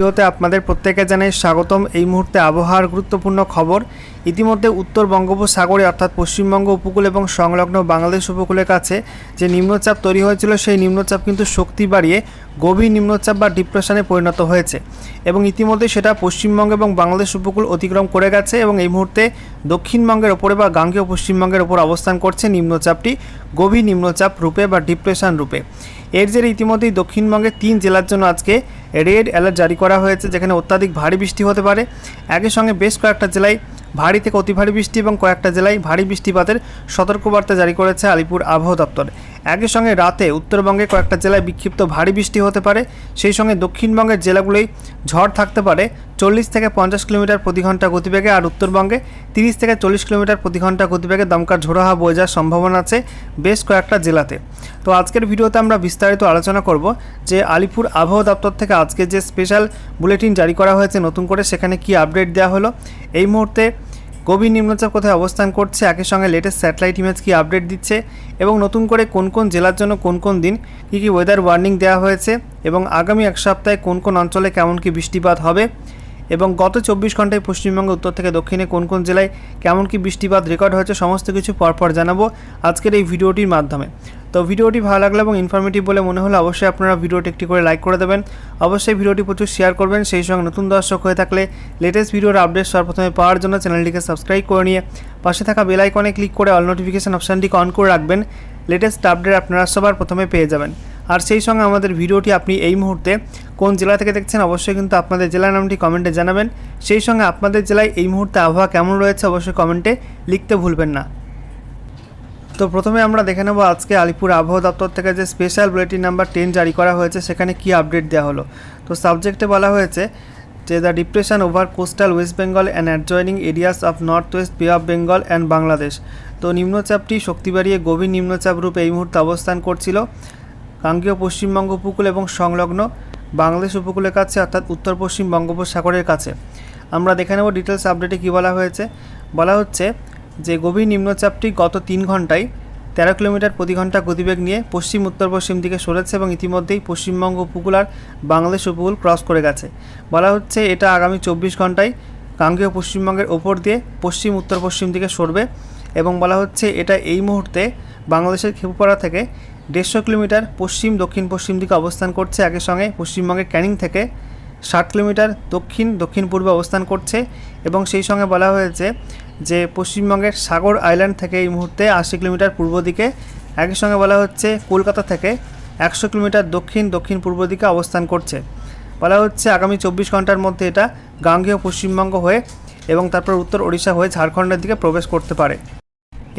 ভিডিওতে আপনাদের প্রত্যেকে জানাই স্বাগতম। এই মুহূর্তে আবহাওয়ার গুরুত্বপূর্ণ খবর। ইতিমধ্যে উত্তর বঙ্গোপসাগরে অর্থাৎ পশ্চিমবঙ্গ উপকূল এবং সংলগ্ন বাংলাদেশ উপকূলের কাছে যে নিম্নচাপ তৈরি হয়েছিল, সেই নিম্নচাপ কিন্তু শক্তি বাড়িয়ে গভীর নিম্নচাপ বা ডিপ্রেশনে পরিণত হয়েছে এবং ইতিমধ্যে সেটা পশ্চিমবঙ্গ এবং বাংলাদেশ উপকূল অতিক্রম করে গেছে এবং এই মুহূর্তে দক্ষিণবঙ্গের ওপরে বা গাঙ্গেয় পশ্চিমবঙ্গের ওপর অবস্থান করছে নিম্নচাপটি গভীর নিম্নচাপ রূপে বা ডিপ্রেশন রূপে। এর জেরে ইতিমধ্যেই দক্ষিণবঙ্গের তিন জেলার জন্য আজকে রেড অ্যালার্ট জারি করা হয়েছে, যেখানে অত্যাধিক ভারী বৃষ্টি হতে পারে। একই সঙ্গে বেশ কয়েকটা জেলায় ভারী থেকে অতি ভারী বৃষ্টি এবং কয়েকটা জেলায় ভারী বৃষ্টিপাতের সতর্কবার্তা জারি করেছে আলিপুর আবহাওয়া দপ্তর। একই সঙ্গে রাতে উত্তরবঙ্গে কয়েকটা জেলায় বিক্ষিপ্ত ভারী বৃষ্টি হতে পারে। সেই সঙ্গে দক্ষিণবঙ্গের জেলাগুলোই ঝড় থাকতে পারে। চল্লিশ থেকে পঞ্চাশ কিলোমিটার প্রতি ঘণ্টা গতিবেগে আর উত্তরবঙ্গে তিরিশ থেকে চল্লিশ কিলোমিটার প্রতি ঘণ্টা গতিবেগে দমকার ঝোড়ো হাওয়া বয়ে যাওয়ার সম্ভাবনা আছে বেশ কয়েকটা জেলাতে। তো আজকের ভিডিওতে আমরা বিস্তারিত আলোচনা করব যে আলিপুর আবহাওয়া দপ্তর থেকে আজকে যে স্পেশাল বুলেটিন জারি করা হয়েছে নতুন করে, সেখানে কি আপডেট দেওয়া হলো? এই মুহূর্তে গভীর নিম্নচাপ কোথায় অবস্থান করছে? একই সঙ্গে লেটেস্ট স্যাটেলাইট ইমেজ কি আপডেট দিচ্ছে? এবং নতুন করে কোন কোন জেলার জন্য কোন কোন দিন কী কী ওয়েদার ওয়ার্নিং দেওয়া হয়েছে? এবং আগামী এক সপ্তাহে কোন কোন অঞ্চলে কেমন কি বৃষ্টিপাত হবে? এবং গত চব্বিশ ঘন্টায় পশ্চিমবঙ্গ উত্তর থেকে দক্ষিণে কোন কোন জেলায় কেমন কি বৃষ্টিপাত রেকর্ড হয়েছে? সমস্ত কিছু পরপর জানাব আজকের এই ভিডিওটির মাধ্যমে। তো ভিডিওটি ভালো লাগল এবং ইনফরমেটিভ বলে মনে হলে অবশ্যই আপনারা ভিডিওটি একটি করে লাইক করে দেবেন। অবশ্যই ভিডিওটি প্রচুর শেয়ার করবেন। সেই সঙ্গে নতুন দর্শক হয়ে থাকলে লেটেস্ট ভিডিওর আপডেট সর্বপ্রথমে পাওয়ার জন্য চ্যানেলটিকে সাবস্ক্রাইব করে নিয়ে পাশে থাকা বেল আইকনে ক্লিক করে অল নোটিফিকেশন অপশানটিকে অন করে রাখবেন। লেটেস্ট আপডেট আপনারা সবার প্রথমে পেয়ে যাবেন। আর সেই সঙ্গে আমাদের ভিডিওটি আপনি এই মুহূর্তে কোন জেলা থেকে দেখছেন অবশ্যই কিন্তু আপনাদের জেলার নামটি কমেন্টে জানাবেন। সেই সঙ্গে আপনাদের জেলায় এই মুহূর্তে আবহাওয়া কেমন রয়েছে অবশ্যই কমেন্টে লিখতে ভুলবেন না। তো প্রথমে আমরা দেখে নেব আজকে আলিপুর আবহাওয়া দপ্তর থেকে যে স্পেশাল বুলেটিন নাম্বার টেন জারি করা হয়েছে, সেখানে কি আপডেট দেওয়া হলো। তো সাবজেক্টে বলা হয়েছে যে the depression over coastal West Bengal and adjoining areas of north west Bay of Bengal and Bangladesh তো নিম্নচাপটি শক্তি বাড়িয়ে গভীর নিম্নচাপ রূপে এই মুহূর্তে অবস্থান করছিল গাঙ্গেয় পশ্চিমবঙ্গ উপকূল এবং সংলগ্ন বাংলাদেশ উপকূলের কাছে, অর্থাৎ উত্তর পশ্চিম বঙ্গোপসাগরের কাছে। আমরা দেখে নেব ডিটেলস আপডেটে কী বলা হয়েছে। বলা হচ্ছে যে গভীর নিম্নচাপটি গত তিন ঘন্টায় তেরো কিলোমিটার প্রতি ঘণ্টা গতিবেগ নিয়ে পশ্চিম, উত্তর, পশ্চিম দিকে সরেছে এবং ইতিমধ্যেই পশ্চিমবঙ্গ উপকূল আর বাংলাদেশ উপকূল ক্রস করে গেছে। বলা হচ্ছে এটা আগামী চব্বিশ ঘন্টায় গাঙ্গেয় পশ্চিমবঙ্গের ওপর দিয়ে পশ্চিম, উত্তর, পশ্চিম দিকে সরবে এবং বলা হচ্ছে এটা এই মুহূর্তে বাংলাদেশের খেপুপাড়া থেকে দেড়শো কিলোমিটার পশ্চিম, দক্ষিণ, পশ্চিম দিকে অবস্থান করছে। একই সঙ্গে পশ্চিমবঙ্গের ক্যানিং থেকে ষাট কিলোমিটার দক্ষিণ দক্ষিণ পূর্বে অবস্থান করছে এবং সেই সঙ্গে বলা হয়েছে যে পশ্চিমবঙ্গের সাগর আইল্যান্ড থেকে এই মুহূর্তে আশি কিলোমিটার পূর্ব দিকে, একই সঙ্গে বলা হচ্ছে কলকাতা থেকে একশো কিলোমিটার দক্ষিণ দক্ষিণ পূর্ব দিকে অবস্থান করছে। বলা হচ্ছে আগামী চব্বিশ ঘণ্টার মধ্যে এটা গাঙ্গেয় পশ্চিমবঙ্গ হয়ে এবং তারপর উত্তর ওড়িশা হয়ে ঝাড়খণ্ডের দিকে প্রবেশ করতে পারে।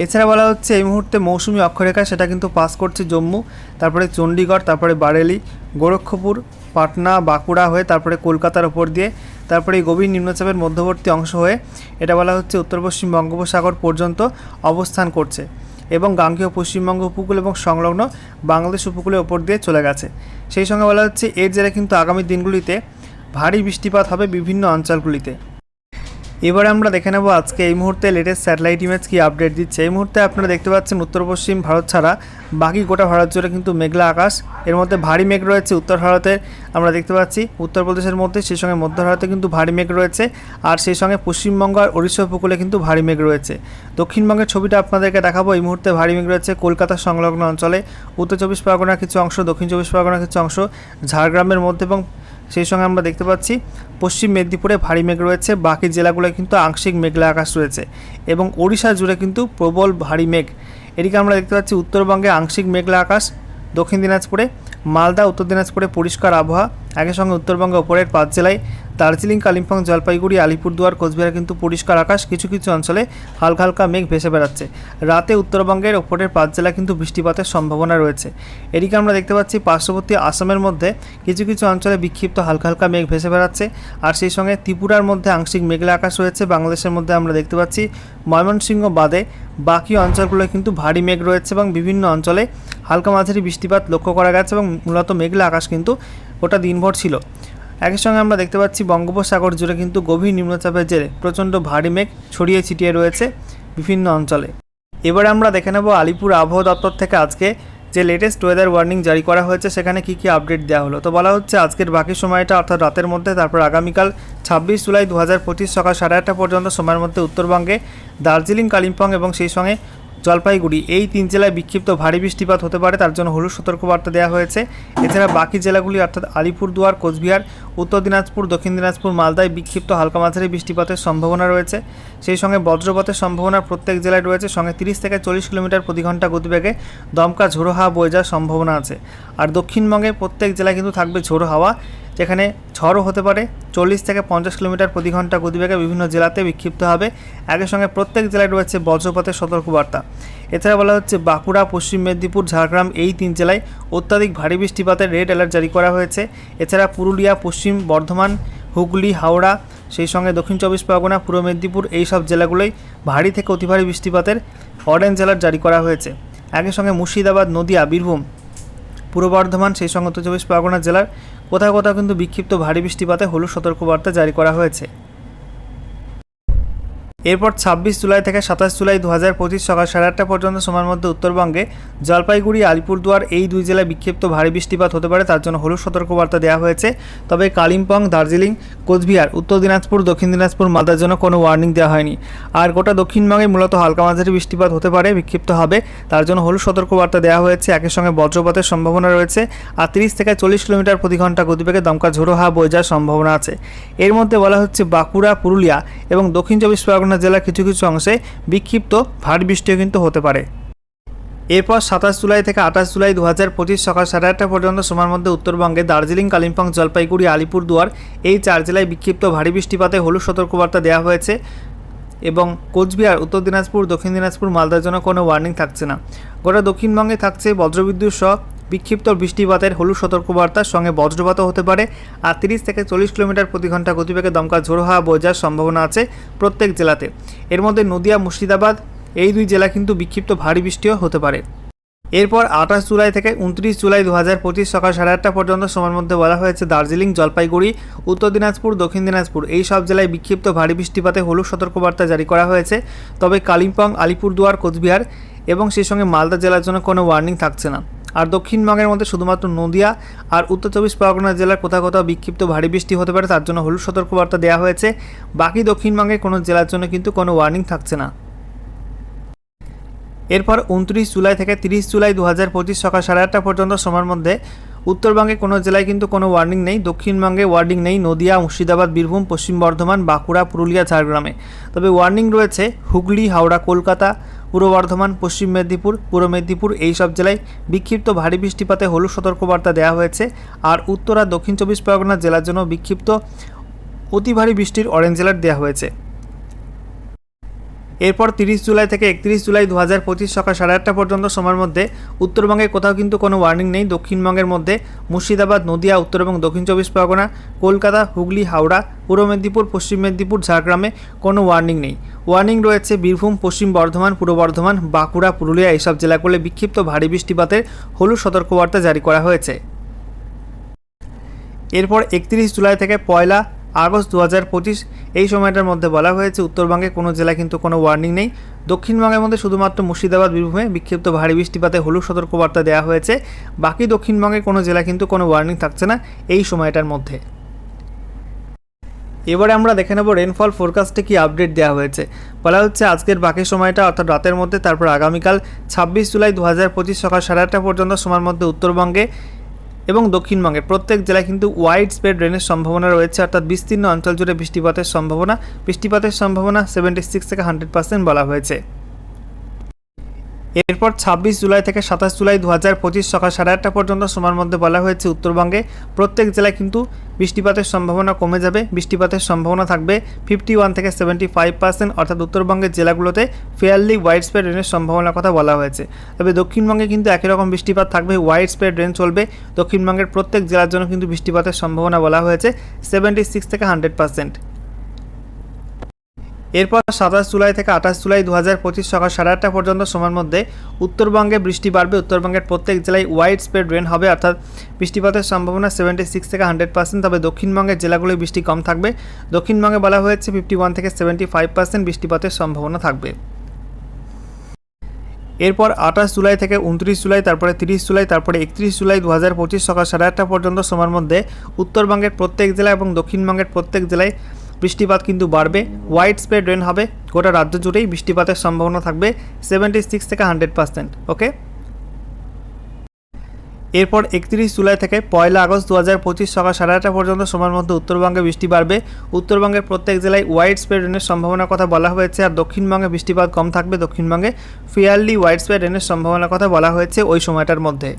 এছাড়া বলা হচ্ছে এই মুহূর্তে মৌসুমি অক্ষরেখা সেটা কিন্তু পাস করছে জম্মু, তারপরে চণ্ডীগড়, তারপরে বারেলি, গোরক্ষপুর, পাটনা, বাঁকুড়া হয়ে তারপরে কলকাতার ওপর দিয়ে তারপরে এই গভীর নিম্নচাপের মধ্যবর্তী অংশ হয়ে এটা বলা হচ্ছে উত্তর পশ্চিম বঙ্গোপসাগর পর্যন্ত অবস্থান করছে এবং গাঙ্গেয় পশ্চিমবঙ্গ উপকূল এবং সংলগ্ন বাংলাদেশ উপকূলের ওপর দিয়ে চলে গেছে। সেই সঙ্গে বলা হচ্ছে এর জেরে কিন্তু আগামী দিনগুলিতে ভারী বৃষ্টিপাত হবে বিভিন্ন অঞ্চলগুলিতে। এবারে আমরা দেখে নেব আজকে এই মুহূর্তে লেটেস্ট স্যাটেলাইট ইমেজ কি আপডেট দিচ্ছে। এই মুহূর্তে আপনারা দেখতে পাচ্ছেন উত্তর পশ্চিম ভারত ছাড়া বাকি গোটা ভারত জুড়ে কিন্তু মেঘলা আকাশ। এর মধ্যে ভারী মেঘ রয়েছে উত্তর ভারতে, আমরা দেখতে পাচ্ছি উত্তরপ্রদেশের মধ্যে, সেই সঙ্গে মধ্য ভারতে কিন্তু ভারী মেঘ রয়েছে আর সেই সঙ্গে পশ্চিমবঙ্গ আর ওড়িশা উপকূলে কিন্তু ভারী মেঘ রয়েছে। দক্ষিণবঙ্গের ছবিটা আপনাদেরকে দেখাবো, এই মুহূর্তে ভারী মেঘ রয়েছে কলকাতা সংলগ্ন অঞ্চলে। উত্তর চব্বিশ পরগনার কিছু অংশ, দক্ষিণ চব্বিশ পরগনার কিছু অংশ, ঝাড়গ্রামের মধ্যে এবং সেই সঙ্গে আমরা দেখতে পাচ্ছি, পশ্চিম মেদিনীপুরে ভারী মেঘ রয়েছে, বাকি জেলাগুলো কিন্তু আংশিক মেঘলা আকাশ রয়েছে এবং ওড়িশা জুড়ে কিন্তু প্রবল ভারী মেঘ। এদিকে আমরা দেখতে পাচ্ছি, উত্তরবঙ্গে আংশিক মেঘলা আকাশ দক্ষিণ দিনাজপুরে, মালদা, উত্তর দিনাজপুরে পরিষ্কার আবহাওয়া, একই সঙ্গে উত্তরবঙ্গে ওপরের পাঁচ জেলায় দার্জিলিং, কালিম্পং, জলপাইগুড়ি, আলিপুরদুয়ার, কোচবিহার কিন্তু পরিষ্কার আকাশ কিছু কিছু অঞ্চলে হালকা হালকা মেঘ ভেসে বেড়াচ্ছে। রাতে উত্তরবঙ্গের ওপরের পাঁচ জেলা কিন্তু বৃষ্টিপাতের সম্ভাবনা রয়েছে। এদিকে আমরা দেখতে পাচ্ছি পার্শ্ববর্তী আসামের মধ্যে কিছু কিছু অঞ্চলে বিক্ষিপ্ত হালকা হালকা মেঘ ভেসে বেড়াচ্ছে আর সেই সঙ্গে ত্রিপুরার মধ্যে আংশিক মেঘলা আকাশ রয়েছে। বাংলাদেশের মধ্যে আমরা দেখতে পাচ্ছি ময়মনসিংহ বাদে বাকি অঞ্চলগুলো কিন্তু ভারী মেঘ রয়েছে এবং বিভিন্ন অঞ্চলে হালকা মাঝারি বৃষ্টিপাত লক্ষ্য করা গেছে এবং মূলত মেঘলা আকাশ কিন্তু ওটা দিনভর ছিল। একই সঙ্গে আমরা দেখতে পাচ্ছি বঙ্গোপসাগর জুড়ে কিন্তু গভীর নিম্নচাপের জেরে প্রচণ্ড ভারী মেঘ ছড়িয়ে ছিটিয়ে রয়েছে বিভিন্ন অঞ্চলে। এবারে আমরা দেখে নেব আলিপুর আবহাওয়া দপ্তর থেকে আজকে যে লেটেস্ট ওয়েদার ওয়ার্নিং জারি করা হয়েছে, সেখানে কি কি আপডেট দেওয়া হলো। তো বলা হচ্ছে, আজকের বাকি সময়টা অর্থাৎ রাতের মধ্যে, তারপর আগামীকাল ছাব্বিশ জুলাই দু হাজার পঁচিশ সকাল সাড়ে আটটা পর্যন্ত, সময়ের মধ্যে উত্তরবঙ্গে দার্জিলিং, কালিম্পং এবং সেই সঙ্গে জলপাইগুড়ি। এই তিন জেলায় বিক্ষিপ্ত ভারী বৃষ্টিপাত হতে পারে, তার জন্য হলুদ সতর্কবার্তা দেওয়া হয়েছে। এছাড়া বাকি জেলাগুলি, অর্থাৎ আলিপুরদুয়ার, কোচবিহার উত্তর দিনাজপুর, দক্ষিণ দিনাজপুর, মালদায় বিক্ষিপ্ত হালকা মাঝারি বৃষ্টিপাতের সম্ভাবনা রয়েছে। সেই সঙ্গে বজ্রপাতের সম্ভাবনা প্রত্যেক জেলায় রয়েছে। সঙ্গে তিরিশ থেকে চল্লিশ কিলোমিটার প্রতি ঘণ্টা গতিবেগে দমকা ঝোড়ো হাওয়া বয়ে যাওয়ার সম্ভাবনা আছে। আর দক্ষিণবঙ্গে প্রত্যেক জেলায় কিন্তু থাকবে ঝোড়ো হাওয়া, যেখানে ঝড়ও হতে পারে। চল্লিশ থেকে পঞ্চাশ কিলোমিটার প্রতি ঘণ্টা গতিবেগে বিভিন্ন জেলাতে বিক্ষিপ্ত হবে। একই সঙ্গে প্রত্যেক জেলায় রয়েছে বজ্রপাতের সতর্কবার্তা। এছাড়া বলা হচ্ছে বাঁকুড়া, পশ্চিম মেদিনীপুর, ঝাড়গ্রাম এই তিন জেলায় অত্যাধিক ভারী বৃষ্টিপাতের রেড অ্যালার্ট জারি করা হয়েছে। এছাড়া পুরুলিয়া, পশ্চিম বর্ধমান, হুগলি, হাওড়া, সেই সঙ্গে দক্ষিণ চব্বিশ পরগনা, পূর্ব মেদিনীপুর এই সব জেলাগুলোই ভারী থেকে অতি ভারী বৃষ্টিপাতের অরেঞ্জ অ্যালার্ট জারি করা হয়েছে। একই সঙ্গে মুর্শিদাবাদ, নদিয়া, বীরভূম, পূর্ব বর্ধমান, সেই সঙ্গে উত্তর চব্বিশ পরগনা জেলার কোথাও কোথাও কিন্তু বিক্ষিপ্ত ভারী বৃষ্টিপাতে হলুদ সতর্কবার্তা জারি করা হয়েছে। এরপর ছাব্বিশ জুলাই থেকে সাতাশ জুলাই দু হাজার পঁচিশ সকাল সাড়ে আটটা পর্যন্ত সময়ের মধ্যে উত্তরবঙ্গে জলপাইগুড়ি, আলিপুরদুয়ার এই দুই জেলায় বিক্ষিপ্ত ভারী বৃষ্টিপাত হতে পারে, তার জন্য হলুদ সতর্কবার্তা দেওয়া হয়েছে। তবে কালিম্পং, দার্জিলিং, কোচবিহার, উত্তর দিনাজপুর, দক্ষিণ দিনাজপুর মালদার জন্য কোনো ওয়ার্নিং দেওয়া হয়নি। আর গোটা দক্ষিণবঙ্গে মূলত হালকা মাঝারি বৃষ্টিপাত হতে পারে, বিক্ষিপ্ত হবে। তার জন্য হলুদ সতর্কবার্তা দেওয়া হয়েছে একই সঙ্গে বজ্রপাতের সম্ভাবনা রয়েছে আর তিরিশ থেকে চল্লিশ কিলোমিটার প্রতি ঘণ্টা গতিবেগে দমকা ঝোড়ো হাওয়া বয়ে যাওয়ার সম্ভাবনা আছে। এর মধ্যে বলা হচ্ছে বাঁকুড়া, পুরুলিয়া এবং দক্ষিণ চব্বিশ পরগনা জেলার কিছু কিছু অংশে বিক্ষিপ্ত ভারী বৃষ্টিও কিন্তু হতে পারে। এরপর সাতাশ জুলাই থেকে আঠাশ জুলাই দু হাজার পঁচিশ সকাল সাড়ে আটটা পর্যন্ত সময়ের মধ্যে উত্তরবঙ্গে দার্জিলিং, কালিম্পং, জলপাইগুড়ি, আলিপুরদুয়ার এই চার জেলায় বিক্ষিপ্ত ভারী বৃষ্টিপাতে হলুদ সতর্কবার্তা দেওয়া হয়েছে এবং কোচবিহার, উত্তর দিনাজপুর, দক্ষিণ দিনাজপুর, মালদার জন্য কোনো ওয়ার্নিং থাকছে না। গোটা দক্ষিণবঙ্গে থাকছে বজ্রবিদ্যুৎ সহ বিক্ষিপ্ত বৃষ্টিপাতের হলুদ সতর্কবার্তার সঙ্গে বজ্রপাতও হতে পারে। আর তিরিশ থেকে চল্লিশ কিলোমিটার প্রতি ঘণ্টা গতিবেগে দমকা ঝোড়ো হাওয়া বয়ে যাওয়ার সম্ভাবনা আছে প্রত্যেক জেলাতে। এর মধ্যে নদিয়া, মুর্শিদাবাদ, এই দুই জেলা কিন্তু বিক্ষিপ্ত ভারী বৃষ্টিও হতে পারে। এরপর আঠাশ জুলাই থেকে উনত্রিশ জুলাই দু হাজার পঁচিশ সকাল সাড়ে আটটা পর্যন্ত সময়ের মধ্যে বলা হয়েছে দার্জিলিং, জলপাইগুড়ি, উত্তর দিনাজপুর, দক্ষিণ দিনাজপুর। এই সব জেলায় বিক্ষিপ্ত ভারী বৃষ্টিপাতে হলুদ সতর্কবার্তা জারি করা হয়েছে। তবে কালিম্পং, আলিপুরদুয়ার, কোচবিহার এবং সেই সঙ্গে মালদা জেলার জন্য কোনো ওয়ার্নিং থাকছে না। আর দক্ষিণবঙ্গের মধ্যে শুধুমাত্র নদিয়া আর উত্তর চব্বিশ পরগনা জেলার কোথাও কোথাও বিক্ষিপ্ত ভারী বৃষ্টি হতে পারে, তার জন্য হলুদ সতর্কবার্তা দেওয়া হয়েছে। বাকি দক্ষিণবঙ্গের কোনো জেলার জন্য কিন্তু কোনো ওয়ার্নিং থাকছে না। এরপর উনত্রিশ জুলাই থেকে তিরিশ জুলাই দু হাজার পঁচিশ সকাল সাড়ে আটটা পর্যন্ত সময়ের মধ্যে উত্তরবঙ্গে কোনো জেলায় কিন্তু কোনো ওয়ার্নিং নেই। দক্ষিণবঙ্গে ওয়ার্নিং নেই নদিয়া, মুর্শিদাবাদ, বীরভূম, পশ্চিম বর্ধমান, বাঁকুড়া, পুরুলিয়া, ঝাড়গ্রামে। তবে ওয়ার্নিং রয়েছে হুগলি, হাওড়া, কলকাতা পূর্ব বর্ধমান, পশ্চিম মেদিনীপুর, পূর্ব মেদিনীপুর এই সব জেলায় বিক্ষিপ্ত ভারী বৃষ্টিপাতে হলুদ সতর্কবার্তা দেওয়া হয়েছে। আর উত্তরা দক্ষিণ চব্বিশ পরগনা জেলার জন্য বিক্ষিপ্ত অতি ভারী বৃষ্টির অরেঞ্জ অ্যালার্ট দেওয়া হয়েছে। এরপর তিরিশ জুলাই থেকে একত্রিশ জুলাই দু হাজার পঁচিশ সকাল সাড়ে আটটা পর্যন্ত সময়ের মধ্যে উত্তরবঙ্গে কোথাও কিন্তু কোনো ওয়ার্নিং নেই। দক্ষিণবঙ্গের মধ্যে মুর্শিদাবাদ, নদিয়া, উত্তর এবং দক্ষিণ চব্বিশ পরগনা, কলকাতা, হুগলি, হাওড়া, পূর্ব মেদিনীপুর, পশ্চিম মেদিনীপুর, ঝাড়গ্রামে কোনো ওয়ার্নিং নেই। ওয়ার্নিং রয়েছে বীরভূম, পশ্চিম বর্ধমান, পূর্ব বর্ধমান, বাঁকুড়া, পুরুলিয়া এইসব জেলাগুলো বিক্ষিপ্ত ভারী বৃষ্টিপাতের হলুদ সতর্কবার্তা জারি করা হয়েছে। এরপর একত্রিশ জুলাই থেকে পয়লা আগস্ট দু হাজার পঁচিশ, এই সময়টার মধ্যে বলা হয়েছে উত্তরবঙ্গে কোনো জেলা কিন্তু কোনো ওয়ার্নিং নেই। দক্ষিণবঙ্গের মধ্যে শুধুমাত্র মুর্শিদাবাদ, বীরভূমে বিক্ষিপ্ত ভারী বৃষ্টিপাতে হলুদ সতর্কবার্তা দেওয়া হয়েছে। বাকি দক্ষিণবঙ্গে কোনো জেলা কিন্তু কোনো ওয়ার্নিং থাকছে না এই সময়টার মধ্যে। এবারে আমরা দেখে নেব রেনফল ফোরকাস্টে কি আপডেট দেওয়া হয়েছে। বলা হচ্ছে আজকের বাকি সময়টা অর্থাৎ রাতের মধ্যে, তারপর আগামীকাল ছাব্বিশ জুলাই দু হাজার পঁচিশ সকাল সাড়ে আটটা পর্যন্ত, সময়ের মধ্যে উত্তরবঙ্গে এবং দক্ষিণবঙ্গের প্রত্যেক জেলায় কিন্তু ওয়াইড স্প্রেড রেনের সম্ভাবনা রয়েছে, অর্থাৎ বিস্তীর্ণ অঞ্চল জুড়ে বৃষ্টিপাতের সম্ভাবনা। বৃষ্টিপাতের সম্ভাবনা সেভেন্টি সিক্স থেকে হান্ড্রেড পার্সেন্ট বলা হয়েছে। এরপর ছাব্বিশ জুলাই থেকে সাতাশ জুলাই দু হাজার পঁচিশ সকাল সাড়ে আটটা পর্যন্ত সময়ের মধ্যে বলা হয়েছে, উত্তরবঙ্গে প্রত্যেক জেলায় কিন্তু বৃষ্টিপাতের সম্ভাবনা কমে যাবে। বৃষ্টিপাতের সম্ভাবনা থাকবে ফিফটি ওয়ান থেকে সেভেন্টি ফাইভ পার্সেন্ট, অর্থাৎ উত্তরবঙ্গের জেলাগুলোতে ফেয়ারলি ওয়াইড স্প্রেড রেনের সম্ভাবনার কথা বলা হয়েছে। তবে দক্ষিণবঙ্গে কিন্তু একই রকম বৃষ্টিপাত থাকবে ওয়াইড স্প্রেড রেন চলবে। দক্ষিণবঙ্গের প্রত্যেক জেলার জন্য কিন্তু বৃষ্টিপাতের সম্ভাবনা বলা হয়েছে, সেভেন্টি সিক্স থেকে হান্ড্রেড পার্সেন্ট। এরপর সাতাশ জুলাই থেকে আঠাশ জুলাই দু হাজার পঁচিশ সকাল সাড়ে আটটা পর্যন্ত সময়ের মধ্যে উত্তরবঙ্গে বৃষ্টি বাড়বে। উত্তরবঙ্গের প্রত্যেক জেলায় ওয়াইড স্প্রেড রেন হবে, অর্থাৎ বৃষ্টিপাতের সম্ভাবনা সেভেন্টি সিক্স থেকে হান্ড্রেড পার্সেন্ট তবে দক্ষিণবঙ্গের জেলাগুলোয় বৃষ্টি কম থাকবে। দক্ষিণবঙ্গে বলা হয়েছে ফিফটি ওয়ান থেকে সেভেন্টি ফাইভ পার্সেন্ট বৃষ্টিপাতের সম্ভাবনা থাকবে। এরপর আঠাশ জুলাই থেকে উনত্রিশ জুলাই, তারপরে তিরিশ জুলাই, তারপরে একত্রিশ জুলাই দু হাজার পঁচিশ সকাল সাড়ে আটটা পর্যন্ত সময়ের মধ্যে উত্তরবঙ্গের প্রত্যেক জেলায় এবং দক্ষিণবঙ্গের প্রত্যেক জেলায় বৃষ্টিপাত কিন্তু বাড়বে হোয়াইট স্প্রেড রেন হবে, গোটা রাজ্য জুড়েই বৃষ্টিপাতের সম্ভাবনা থাকবে সেভেন্টি সিক্স থেকে হান্ড্রেড পার্সেন্ট ওকে এরপর একত্রিশ জুলাই থেকে পয়লা আগস্ট দু হাজার পঁচিশ সকাল সাড়ে আটটা পর্যন্ত সময়ের মধ্যে উত্তরবঙ্গে বৃষ্টি বাড়বে। উত্তরবঙ্গের প্রত্যেক জেলায় ওয়াইড স্প্রেড রেনের সম্ভাবনার কথা বলা হয়েছে আর দক্ষিণবঙ্গে বৃষ্টিপাত কম থাকবে দক্ষিণবঙ্গে। ফিয়ারলি ওয়াইড স্প্রেড রেনের সম্ভাবনার কথা বলা হয়েছে ওই সময়টার মধ্যে।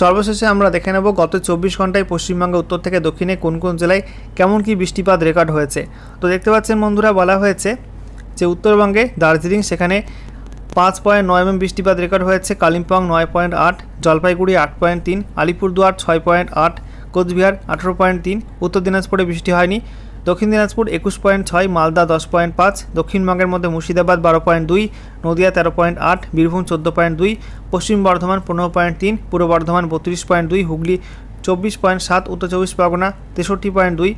সর্বশেষে আমরা দেখে নেব গত চব্বিশ ঘন্টায় পশ্চিমবঙ্গের উত্তর থেকে দক্ষিণে কোন কোন জেলায় কেমন কি বৃষ্টিপাত রেকর্ড হয়েছে। তো দেখতে পাচ্ছেন বন্ধুরা, বলা হয়েছে যে উত্তরবঙ্গে দার্জিলিং সেখানে পাঁচ পয়েন্ট নয় এম বৃষ্টিপাত রেকর্ড হয়েছে, কালিম্পং নয় পয়েন্ট আট, জলপাইগুড়ি আট পয়েন্ট তিন, আলিপুরদুয়ার ছয় পয়েন্ট আট, কোচবিহার আঠেরো পয়েন্ট তিন, উত্তর দিনাজপুরে বৃষ্টি হয়নি। দক্ষিণ দিনাজপুর একুশ পয়েন্ট ছয়, মালদা দশ পয়েন্ট পাঁচ, দক্ষিণবঙ্গের মধ্যে মুর্শিদাবাদ বারো পয়েন্ট দুই, নদিয়া তেরো পয়েন্ট আট, বীরভূম চোদ্দ পয়েন্ট দুই, পশ্চিম বর্ধমান পনেরো পয়েন্ট তিন, পূর্ব বর্ধমান বত্রিশ পয়েন্ট দুই, হুগলি চব্বিশ পয়েন্ট সাত, উত্তর চব্বিশ পরগনা তেষট্টি পয়েন্ট দুই,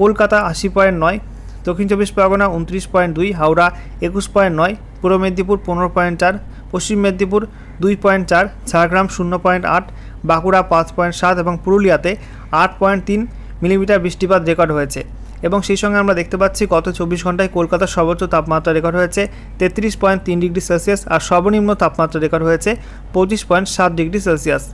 কলকাতা আশি পয়েন্ট নয়, দক্ষিণ চব্বিশ পরগনা উনত্রিশ পয়েন্ট দুই, হাওড়া একুশ পয়েন্ট নয়, পূর্ব মেদিনীপুর পনেরো পয়েন্ট চার, পশ্চিম মেদিনীপুর দুই পয়েন্ট চার, ঝাড়গ্রাম শূন্য পয়েন্ট আট, বাঁকুড়া পাঁচ পয়েন্ট সাত এবং পুরুলিয়াতে আট পয়েন্ট তিন মিলিমিটার বৃষ্টিপাত রেকর্ড হয়েছে। এবং সেই সঙ্গে আমরা দেখতে পাচ্ছি গত চব্বিশ ঘন্টায় কলকাতার সর্বোচ্চ তাপমাত্রা রেকর্ড হয়েছে তেত্রিশ পয়েন্ট তিন ডিগ্রি সেলসিয়াস আর সর্বনিম্ন তাপমাত্রা রেকর্ড হয়েছে পঁচিশ পয়েন্ট সাত ডিগ্রি সেলসিয়াস।